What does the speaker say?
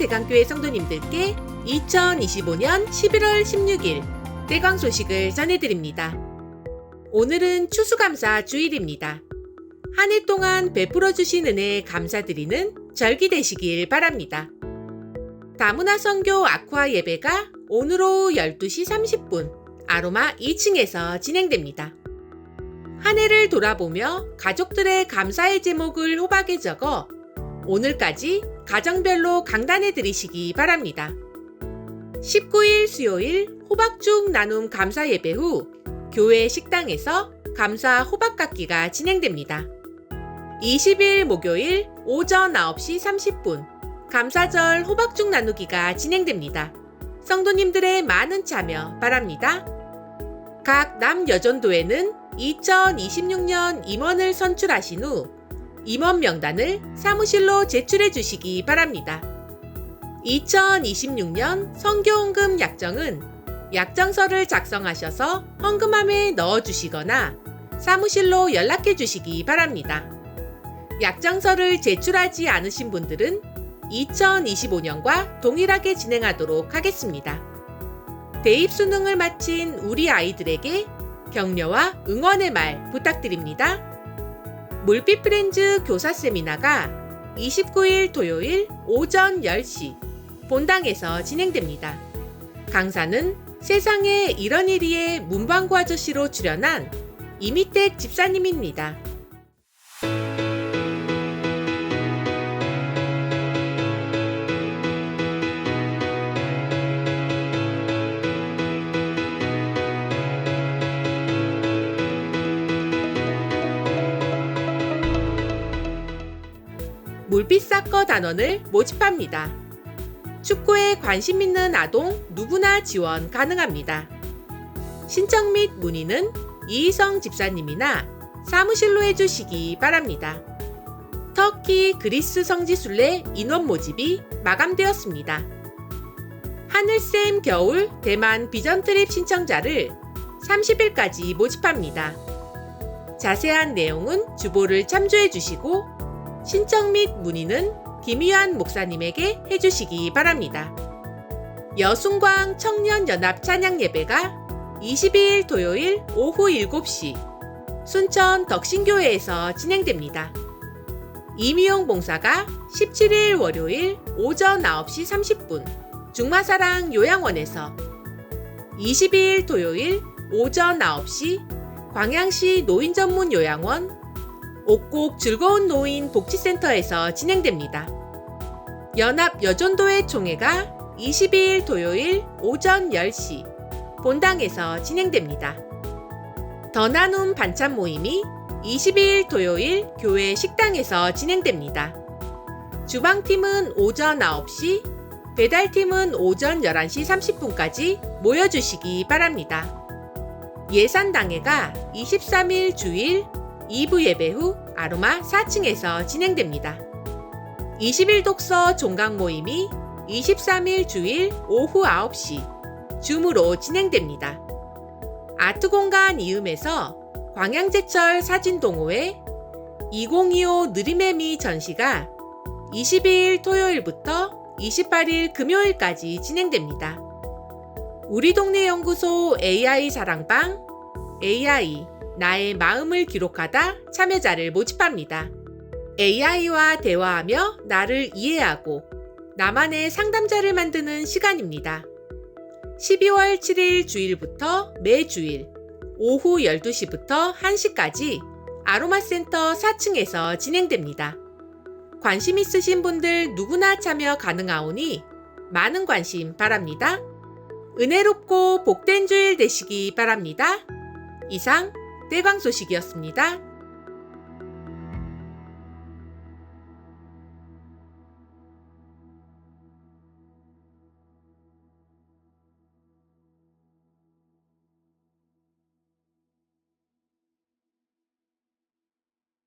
대강교회 성도님들께 2025년 11월 16일 대광 소식을 전해드립니다. 오늘은 추수감사 주일입니다. 한 해 동안 베풀어 주신 은혜에 감사드리는 절기 되시길 바랍니다. 다문화 선교 아쿠아 예배가 오늘 오후 12시 30분 아로마 2층에서 진행됩니다. 한 해를 돌아보며 가족들의 감사의 제목을 호박에 적어 오늘까지 가정별로 강단해 드리시기 바랍니다. 19일 수요일 호박죽 나눔 감사 예배 후 교회 식당에서 감사 호박 깎기가 진행됩니다. 20일 목요일 오전 9시 30분 감사절 호박죽 나누기가 진행됩니다. 성도님들의 많은 참여 바랍니다. 각 남여전도에는 2026년 임원을 선출하신 후 임원 명단을 사무실로 제출해 주시기 바랍니다. 2026년 성교헌금 약정은 약정서를 작성하셔서 헌금함에 넣어 주시거나 사무실로 연락해 주시기 바랍니다. 약정서를 제출하지 않으신 분들은 2025년과 동일하게 진행하도록 하겠습니다. 대입 수능을 마친 우리 아이들에게 격려와 응원의 말 부탁드립니다. 물빛 프렌즈 교사 세미나가 29일 토요일 오전 10시 본당에서 진행됩니다. 강사는 세상에 이런 일이에 문방구 아저씨로 출연한 이미택 집사님입니다. 물빛 사커 단원을 모집합니다. 축구에 관심 있는 아동 누구나 지원 가능합니다. 신청 및 문의는 이희성 집사님이나 사무실로 해주시기 바랍니다. 터키 그리스 성지순례 인원 모집이 마감되었습니다. 하늘쌤 겨울 대만 비전 트립 신청자를 30일까지 모집합니다. 자세한 내용은 주보를 참조해 주시고 신청 및 문의는 김희환 목사님에게 해주시기 바랍니다. 여순광 청년연합 찬양 예배가 22일 토요일 오후 7시 순천 덕신교회에서 진행됩니다. 이미용 봉사가 17일 월요일 오전 9시 30분 중마사랑 요양원에서 22일 토요일 오전 9시 광양시 노인 전문 요양원 옥곡 즐거운 노인 복지센터에서 진행됩니다. 연합 여전도회 총회가 22일 토요일 오전 10시 본당에서 진행됩니다. 더 나눔 반찬 모임이 22일 토요일 교회 식당에서 진행됩니다. 주방팀은 오전 9시, 배달팀은 오전 11시 30분까지 모여주시기 바랍니다. 예산당회가 23일 주일 2부 예배 후 아로마 4층에서 진행됩니다. 20일 독서 종강 모임이 23일 주일 오후 9시 줌으로 진행됩니다. 아트 공간 이음에서 광양제철 사진동호회 2025 느리매미 전시가 22일 토요일부터 28일 금요일까지 진행됩니다. 우리 동네 연구소 AI 사랑방 AI 나의 마음을 기록하다 참여자를 모집합니다. AI와 대화하며 나를 이해하고 나만의 상담자를 만드는 시간입니다. 12월 7일 주일부터 매주일 오후 12시부터 1시까지 아로마 센터 4층에서 진행됩니다. 관심 있으신 분들 누구나 참여 가능하오니 많은 관심 바랍니다. 은혜롭고 복된 주일 되시기 바랍니다. 이상 떼광 소식이었습니다.